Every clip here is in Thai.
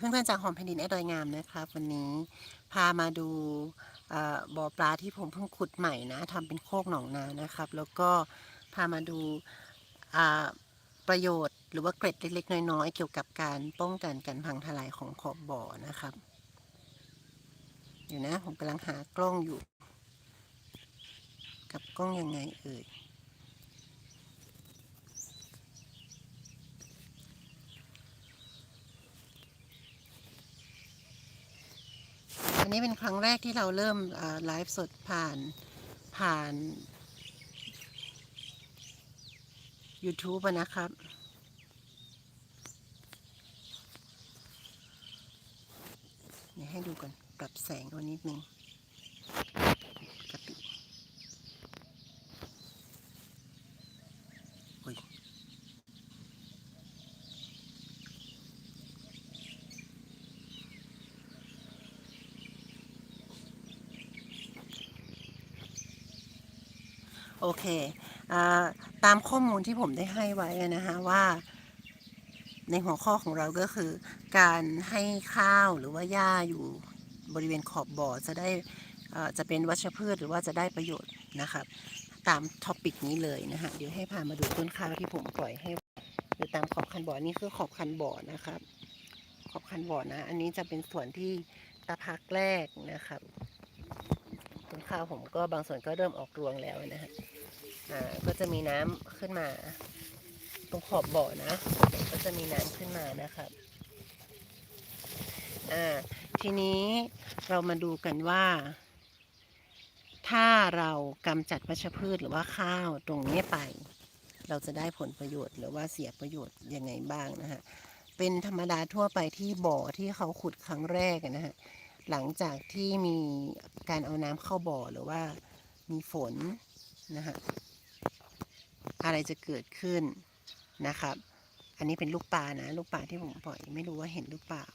เพื่อนๆจากหอมแผ่นดินแอดอยงามนะครับ วันนี้พามาดูบ่อปลาที่ผมเพิ่งขุดใหม่นะทำเป็นโคกหนองนานะครับ แล้วก็พามาดูประโยชน์หรือว่าเกร็ดเล็กๆ น้อยๆ เกี่ยวกับการป้องกันการพังทลายของขอบบ่อนะครับเดี๋ยวนะผมกำลังหากล้องอยู่ กับกล้องยังไงเอ่ย นนี้เป็นครั้งแรกที่เราเริ่มไลฟ์สดผ่านผ่าน YouTube นะครับเดี๋ยให้ดูก่อนปรับแสงเอานิดนึงกติโอ้ย โอเคอตามข้อมูลที่ผมได้ให้ไว้นะฮะว่าในหัวข้อของเราก็คือ การให้ข้าวหรือว่าหญ้าอยู่บริเวณขอบบ่อจะได้อ่าจะเป็นวัชพืชหรือว่าจะได้ประโยชน์นะครับ ตามท็อปิกนี้เลยนะฮะเดี๋ยวให้พามาดูต้นข้าวที่ผมปล่อยให้หรือตามขอบคันบ่อนี่คือขอบคันบ่อนะครับ ขอบคันบ่อนะ อันนี้จะเป็นส่วนที่ตะพักแรกนะครับ ข้าวผมก็บางส่วนก็เริ่มออกรวงแล้วนะฮะอ่าก็จะมีน้ำขึ้นมา ตรงขอบบ่อนะ ก็จะมีน้ำขึ้นมานะครับอ่าทีนี้เรามาดูกันว่า ถ้าเรากำจัดวัชพืชหรือว่าข้าวตรงนี้ไป เราจะได้ผลประโยชน์ หรือว่าเสียประโยชน์ยังไงบ้างนะฮะเป็นธรรมดาทั่วไปที่บ่อที่เขาขุดครั้งแรกนะฮะ หลังจากที่มีการเอาน้ำเข้าบ่อหรือว่ามีฝนนะฮะอะไรจะเกิดขึ้นนะครับ อันนี้เป็นลูกปลานะ ลูกปลาที่ผมปล่อยไม่รู้ว่าเห็นหรือเปล่า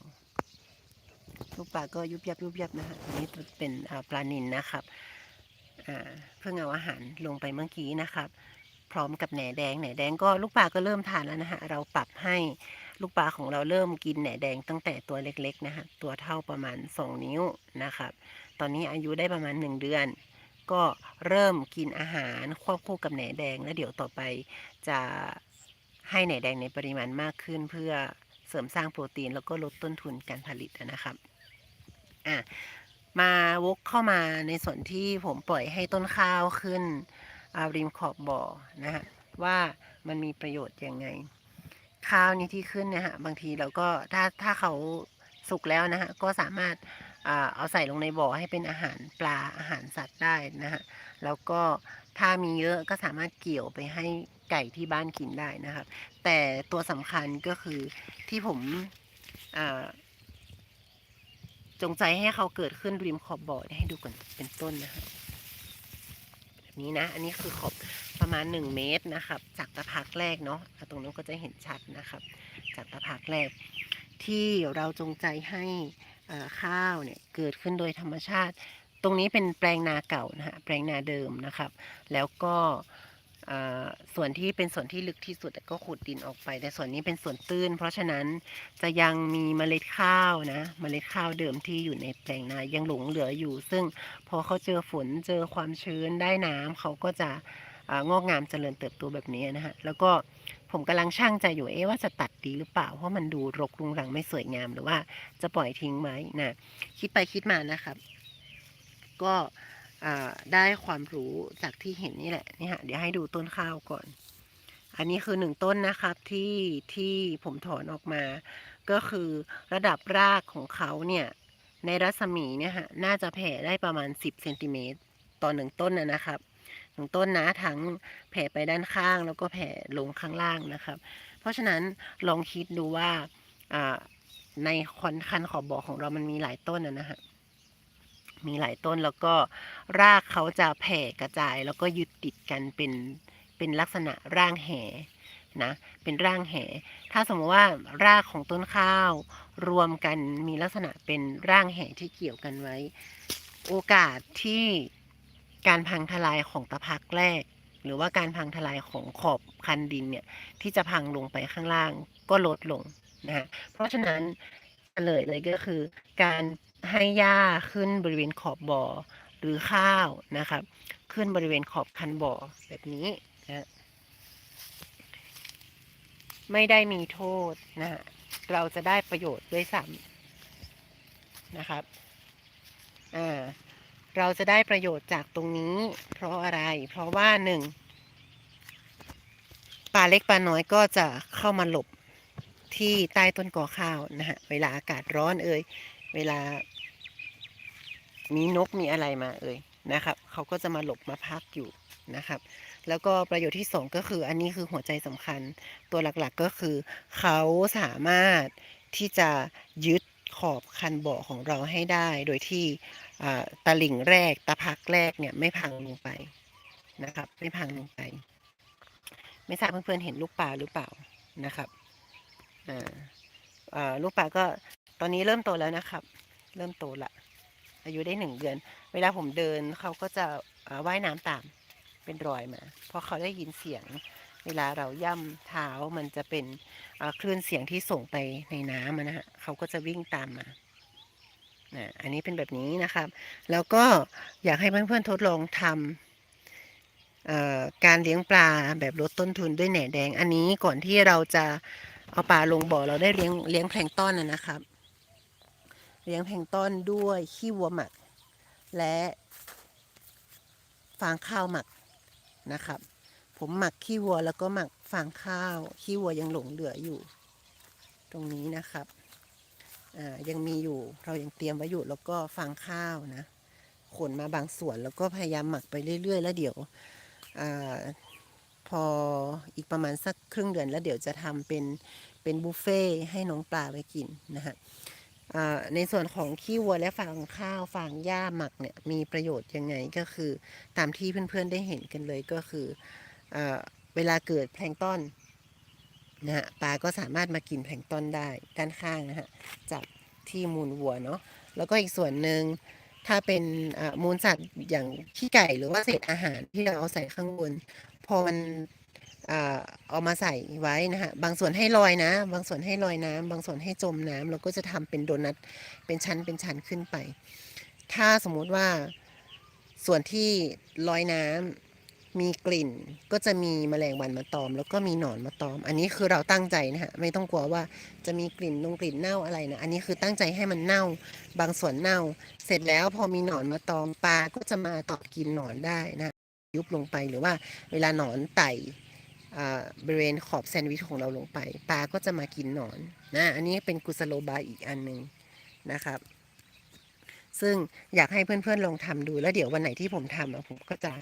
ลูกปลาก็ยุบยับยุบยับนะฮะอันนี้เป็นปลานินนะครับเพิ่งเอาอาหารลงไปเมื่อกี้นะครับ พร้อมกับแหนแดงแหนแดงก็ลูกปลาก็เริ่มทานแล้วนะฮะเราปรับให้ ลูกปลาของเราเริ่มกินแหนแดงตั้งแต่ตัวเล็กๆนะฮะตัวเท่าประมาณ 2 นิ้วนะครับ ตอนนี้อายุได้ประมาณ 1 เดือน ก็เริ่มกินอาหารควบคู่กับแหนแดง แล้วเดี๋ยวต่อไปจะให้แหนแดงในปริมาณมากขึ้น เพื่อเสริมสร้างโปรตีนแล้วก็ลดต้นทุนการผลิตนะครับอะมาวกเข้ามาในส่วนที่ผมปล่อยให้ต้นข้าวขึ้นริมขอบบ่อนะฮะว่ามันมีประโยชน์ยังไง ข้าวนี้ที่ขึ้นเนี่ยฮะบางทีเราก็ถ้าถ้าเขาสุกแล้วนะฮะก็สามารถเอาใส่ลงในบ่อให้เป็นอาหารปลาอาหารสัตว์ได้นะฮะแล้วก็ถ้ามีเยอะก็สามารถเกี่ยวไปให้ไก่ที่บ้านกินได้นะครับ แต่ตัวสำคัญก็คือที่ผมจงใจให้เขาเกิดขึ้นริมขอบบ่อให้ดูก่อนเป็นต้นนะฮะแบบ นี้นะ อันนี้คือขอบประมาณ 1 เมตรนะครับ จากตะพักแรกเนาะตรงนู้นก็จะเห็นชัดนะครับ จากตะพักแรก ที่เราจงใจให้ข้าวเนี่ยเกิดขึ้นโดยธรรมชาติ ตรงนี้เป็นแปลงนาเก่านะฮะแปลงนาเดิมนะครับ แล้วก็ ส่วนที่เป็นส่วนที่ลึกที่สุดก็ขุดดินออกไป แต่ส่วนนี้เป็นส่วนตื้น เพราะฉะนั้นจะยังมีเมล็ดข้าวนะเมล็ดข้าวเดิมที่อยู่ในแปลงนายังหลงเหลืออยู่ ซึ่งพอเขาเจอฝนเจอความชื้นได้น้ำเขาก็จะองอกงามเจริญเติบโตแบบนี้นะฮะแล้วก็ผมกำลังช่างใจอยู่เอ๊ะว่าจะตัดดีหรือเปล่า เพราะมันดูรกรุงรังไม่สวยงามหรือว่าจะปล่อยทิ้งไว้นะคิดไปคิดมานะครับ ก็ ได้ความรู้จากที่เห็นนี่แหละนี่ฮะเดี๋ยวให้ดูต้นข้าวก่อน อันนี้คือหนึ่งต้นนะครับที่ที่ผมถอนออกมา ก็คือระดับรากของเขาเนี่ยในรัศมีเนี่ยฮะน่าจะแผ่ได้ประมาณ 10เซนติเมตรต่อหนึ่งต้นนะนะครับหนึ่งต้นนะทั้งแผ่ไปด้านข้างแล้วก็แผ่ลงข้างล่างนะครับ เพราะฉะนั้นลองคิดดูว่าในคอนคันขอบบ่อของเรามันมีหลายต้นนะฮะ มีหลายต้นแล้วก็รากเขาจะแผ่กระจาย แล้วก็ยึดติดกันเป็นเป็นลักษณะร่างแหนะเป็นร่างแห ถ้าสมมติว่ารากของต้นข้าว รวมกันมีลักษณะเป็นร่างแหที่เกี่ยวกันไว้ โอกาสที่การพังทลายของตะพักแรก หรือว่าการพังทลายของขอบคันดินเนี่ยที่จะพังลงไปข้างล่างก็ลดลงนะฮะเพราะฉะนั้นเฉลยเลยก็คือ การ ให้หญ้าขึ้นบริเวณขอบบ่อหรือข้าวนะครับ ขึ้นบริเวณขอบคันบ่อแบบนี้นะไม่ได้มีโทษนะฮะเราจะได้ประโยชน์ด้วยซ้ำนะครับอ่าเราจะได้ประโยชน์จากตรงนี้ เพราะอะไร เพราะว่าหนึ่งปลาเล็กปลาน้อยก็จะเข้ามาหลบที่ใต้ต้นกอข้าวนะฮะเวลาอากาศร้อนเอ่ย เวลา มีนกมีอะไรมาเอ่ยนะครับ เขาก็จะมาหลบมาพักอยู่นะครับ แล้วก็ประโยชน์ที่สองก็คืออันนี้คือหัวใจสำคัญ ตัวหลักๆก็คือ เขาสามารถที่จะยึดขอบคันบ่อของเราให้ได้ โดยที่อ่าตะลิ่งแรกตะพักแรกเนี่ยไม่พังลงไปนะครับ ไม่พังลงไป ไม่ทราบเพื่อนๆเห็นลูกปลาหรือเปล่านะครับลูกปลาก็ ตอนนี้เริ่มโตแล้วนะครับ เริ่มโตละ อายุได้หนึ่งเดือน เวลาผมเดินเขาก็จะว่ายน้ำตามเป็นรอยมา เพราะเขาได้ยินเสียง เวลาเราย่ำเท้ามันจะเป็นคลื่นเสียงที่ส่งไปในน้ำอะนะฮะเขาก็จะวิ่งตามมานะอันนี้เป็นแบบนี้นะครับ แล้วก็อยากให้เพื่อนๆทดลองทำการเลี้ยงปลาแบบลดต้นทุนด้วยแหน่แดง อันนี้ก่อนที่เราจะเอาปลาลงบ่อเราได้เลี้ยงเลี้ยงแพลงต้อนนะครับ เลี้ยงแพงต้นด้วยขี้วัวหมัก และฟางข้าวหมักนะครับ ผมหมักขี้วัวแล้วก็หมักฟางข้าวขี้วัวยังหลงเหลืออยู่ ตรงนี้นะครับยังมีอยู่เรายังเตรียมไว้อยู่แล้วก็ฟางข้าวนะขนมาบางส่วนแล้วก็พยายามหมักไปเรื่อย ๆ แล้วเดี๋ยวอพออีกประมาณสักครึ่งเดือนแล้วเดี๋ยวจะทำเป็นเป็นบุฟเฟ่ให้น้องปลาไปกินนะฮะ ในส่วนของขี้วัวและฟางข้าวฟางหญ้าหมักเนี่ยมีประโยชน์ยังไงก็คือตามที่เพื่อนๆได้เห็นกันเลยก็คืออเวลาเกิดแพลงต้อนนะฮะปลาก็สามารถมากินแพลงต้อนได้ด้านข้างนะฮะจากที่มูลวัวเนาะแล้วก็อีกส่วนหนึ่งถ้าเป็นมูลสัตว์อย่างขี้ไก่หรือว่าเศษอาหารที่เราเอาใส่ข้างบนพอมัน เอามาใส่ไว้นะฮะบางส่วนให้ลอยนะ บางส่วนให้ลอยน้ำบางส่วนให้จมน้ำเราก็จะทำเป็นโดนัทเป็นชั้นเป็นชั้นขึ้นไป ถ้าสมมุติว่าส่วนที่ลอยน้ำมีกลิ่นก็จะมีแมลงวันมาตอม แล้วก็มีหนอนมาตอม อันนี้คือเราตั้งใจนะฮะไม่ต้องกลัวว่าจะมีกลิ่นนงกลิ่นเน่าอะไรนะอันนี้คือตั้งใจให้มันเน่า บางส่วนเน่า เสร็จแล้วพอมีหนอนมาตอมปลาก็จะมาตอดกินหนอนได้นะยุบลงไปหรือว่าเวลาหนอนไต่ บริเวณขอบแซนด์วิชของเราลงไป ปลาก็จะมากินหนอนนะอันนี้เป็นกุสโลบายอีกอันหนึ่งนะครับ ซึ่งอยากให้เพื่อนๆลองทำดูแล้วเดี๋ยววันไหนที่ผมทำผมก็จะ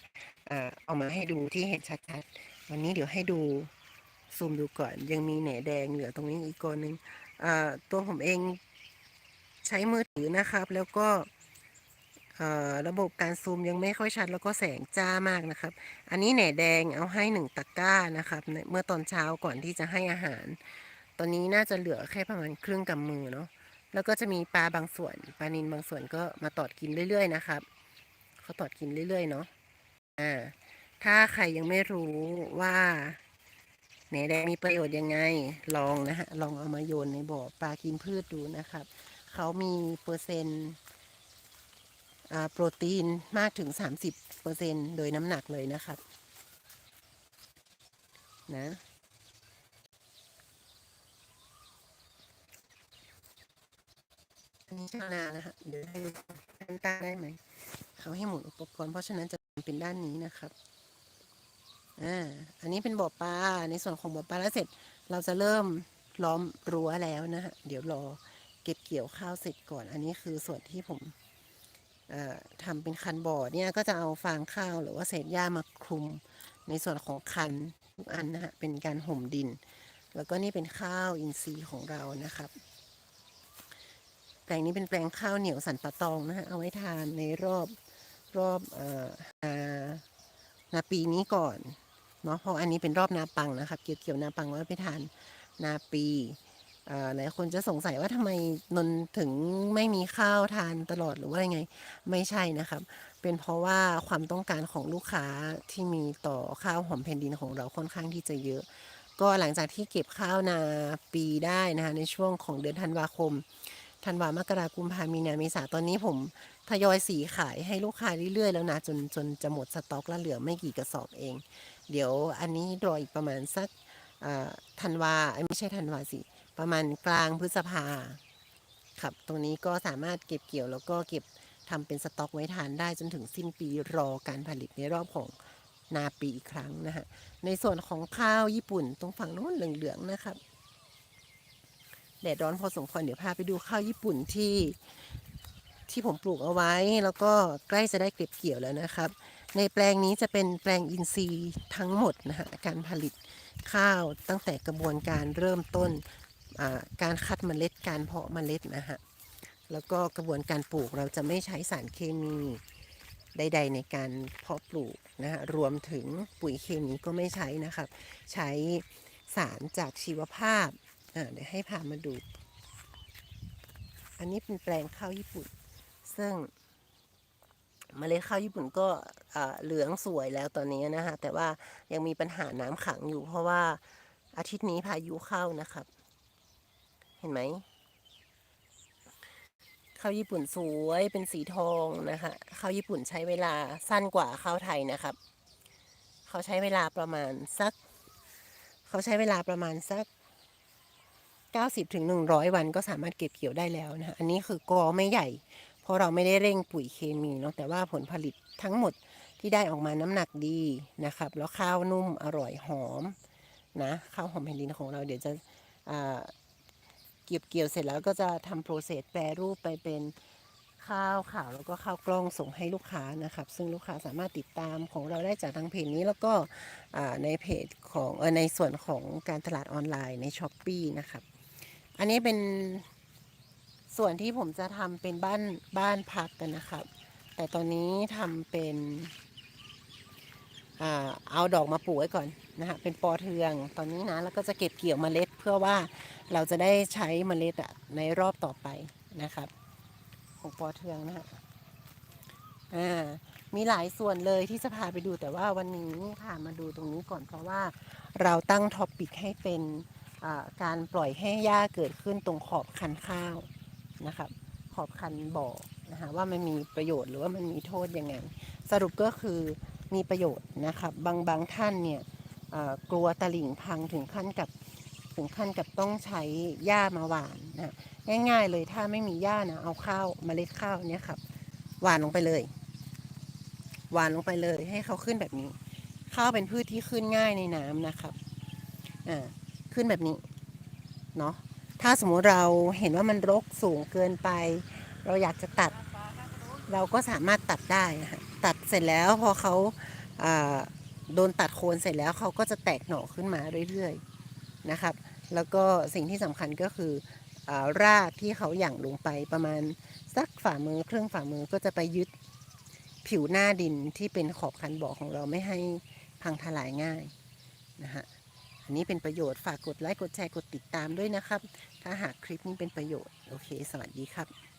เอามาให้ดูที่เห็นชัดๆวันนี้เดี๋ยวให้ดูซูมดูก่อนยังมีแหนแดงเหลือตรงนี้อีกก้อนหนึ่งตัวผมเองใช้มือถือนะครับ แล้วก็ ระบบการซูมยังไม่ค่อยชัดแล้วก็แสงจ้ามากนะครับ อันนี้แหน่แดงเอาให้หนึ่งตะกร้านะครับ เมื่อตอนเช้าก่อนที่จะให้อาหาร ตอนนี้น่าจะเหลือแค่ประมาณครึ่งกำมือเนาะ แล้วก็จะมีปลาบางส่วน ปลานินบางส่วนก็มาตอดกินเรื่อยๆนะครับ เขาตอดกินเรื่อยๆเนาะ อ่า ถ้าใครยังไม่รู้ว่าแหนแดงมีประโยชน์ยังไง ลองนะฮะ ลองเอามาโยนในบ่อปลากินพืชดูนะครับ เขามีเปอร์เซ็นต์ โปรตีนมากถึง 30เปอร์เซ็นโดยน้ำหนักเลยนะครับนะอันนี้ชาวนานะฮะเดี๋ยวให้ดูท่านตาได้ไหมเขาให้หมุนอุปกรณ์เพราะฉะนั้นจะเป็นด้านนี้นะครับอ่าอันนี้เป็นบ่อปลาในส่วนของบ่อปลาแล้วเสร็จ เราจะเริ่มล้อมรั้วแล้วนะฮะเดี๋ยวรอเก็บเกี่ยวข้าวเสร็จก่อน อันนี้คือส่วนที่ผม ทำเป็นคันบ่อเนี่ยก็จะเอาฟางข้าวหรือว่าเศษหญ้ามาคลุมในส่วนของคันทุกอันนะฮะเป็นการห่มดิน แล้วก็นี่เป็นข้าวอินทรีย์ของเรานะครับ แปลงนี้เป็นแปลงข้าวเหนียวสันปะตองนะฮะเอาไว้ทานในรอบรอบเอ่อนาปีนี้ก่อนเนาะเพราะอันนี้เป็นรอบนาปังนะครับ เกี่ยวเกี่ยวนาปังไว้ไปทานนาปี หลายคนจะสงสัยว่าทำไมนนถึงไม่มีข้าวทานตลอดหรือว่ายังไงไม่ใช่นะครับ เป็นเพราะว่าความต้องการของลูกค้าที่มีต่อข้าวหอมแผ่นดินของเราค่อนข้างที่จะเยอะ ก็หลังจากที่เก็บข้าวนาปีได้นะคะในช่วงของเดือนธันวาคมธันวามกรากุมภามีนาเมษาตอนนี้ผมทยอยสีขายให้ลูกค้าเรื่อยๆ แล้วนะจนจนจะหมดสต็อกแล้วเหลือไม่กี่กระสอบเอง เดี๋ยวอันนี้รออีกประมาณสักธันวาไม่ใช่ธันวาสิ ประมาณกลางพฤษภาครับ ตรงนี้ก็สามารถเก็บเกี่ยวแล้วก็เก็บทำเป็นสต็อกไว้ทานได้จนถึงสิ้นปีรอการผลิตในรอบของนาปีอีกครั้งนะฮะ ในส่วนของข้าวญี่ปุ่นตรงฝั่งโน้นเหลืองๆนะครับแดดร้อนพอสมควรเดี๋ยวพาไปดูข้าวญี่ปุ่นที่ที่ผมปลูกเอาไว้ แล้วก็ใกล้จะได้เก็บเกี่ยวแล้วนะครับ ในแปลงนี้จะเป็นแปลงอินทรีย์ทั้งหมดนะฮะการผลิตข้าวตั้งแต่กระบวนการเริ่มต้น การคัดเมล็ดการเพาะเมล็ดนะฮะแล้วก็กระบวนการปลูกเราจะไม่ใช้สารเคมีใด ๆ ในการเพาะปลูกนะฮะรวมถึงปุ๋ยเคมีก็ไม่ใช้นะครับ ใช้สารจากชีวภาพเดี๋ยวให้พามาดู อันนี้เป็นแปลงข้าวญี่ปุ่น ซึ่งเมล็ดข้าวญี่ปุ่นก็เหลืองสวยแล้วตอนนี้นะฮะแต่ว่ายังมีปัญหาน้ำขังอยู่เพราะว่าอาทิตย์นี้พายุเข้านะครับ ห็นไหมข้าวญี่ปุ่นสวยเป็นสีทองนะคะข้าวญี่ปุ่นใช้เวลาสั้นกว่าข้าวไทยนะครับ เขาใช้เวลาประมาณสัก เขาใช้เวลาประมาณสัก90ถึง100 วันก็สามารถเก็บเกี่ยวได้แล้วนะ อันนี้คือกอไม่ใหญ่ เพราะเราไม่ได้เร่งปุ๋ยเคมีเนาะแต่ว่าผลผลิตทั้งหมดที่ได้ออกมาน้ำหนักดีนะครับ แล้วข้าวนุ่มอร่อยหอมนะข้าวหอมแผ่นดินของเราเดี๋ยวจะ เก็บเกี่ยวเสร็จแล้วก็จะทำโปรเซสแปรรูปไปเป็นข้าวขาวแล้วก็ข้าวกล้องส่งให้ลูกค้านะครับ ซึ่งลูกค้าสามารถติดตามของเราได้จากทางเพจนี้แล้วก็ในเพจของในส่วนของการตลาดออนไลน์ในช้อปปีนะครับ อันนี้เป็นส่วนที่ผมจะทำเป็นบ้านบ้านพักกันนะครับ แต่ตอนนี้ทำเป็นอเอาดอกมาปลูกไว้ก่อนนะฮะเป็นปอเทืองตอนนี้นะแล้วก็จะเก็บเกี่ยวเมล็ด พื่อว่าเราจะได้ใช้เมล็ดในรอบต่อไปนะครับ ของปอเทืองนะฮะอ่ามีหลายส่วนเลยที่จะพาไปดูแต่ว่าวันนี้พามาดูตรงนี้ก่อนเพราะว่าเราตั้งท็อปปิกให้เป็นการปล่อยให้หญ้าเกิดขึ้นตรงขอบคันข้าวนะครับ ขอบคันบ่อนะคะว่ามันมีประโยชน์หรือว่ามันมีโทษยังไง สรุปก็คือมีประโยชน์นะครับ บางบางท่านเนี่ยกลัวตลิ่งพังถึงขั้นกับ ถึงขั้นกับต้องใช้หญ้ามาหว่านนะง่ายๆเลยถ้าไม่มีหญ้านะเอาข้าวเมล็ดข้าวเนี่ยครับหว่านลงไปเลย หว่านลงไปเลย ให้เขาขึ้นแบบนี้ ข้าวเป็นพืชที่ขึ้นง่ายในน้ำนะครับอ่าขึ้นแบบนี้เนาะถ้าสมมุติเราเห็นว่ามันรกสูงเกินไป เราอยากจะตัด เราก็สามารถตัดได้นะคะตัดเสร็จแล้วพอเขาอ่าโดนตัดโคนเสร็จแล้วเขาก็จะแตกหน่อขึ้นมาเรื่อยๆ นะครับ แล้วก็สิ่งที่สำคัญก็คืออรากที่เขาหยั่งลงไปประมาณสักฝ่ามือเครื่องฝ่ามือก็จะไปยึดผิวหน้าดินที่เป็นขอบคันบ่อของเราไม่ให้พังทลายง่ายนะฮะอันนี้เป็นประโยชน์ฝากกดไลค์กดแชร์กดติดตามด้วยนะครับ ถ้าหากคลิปนี้เป็นประโยชน์ โอเค สวัสดีครับ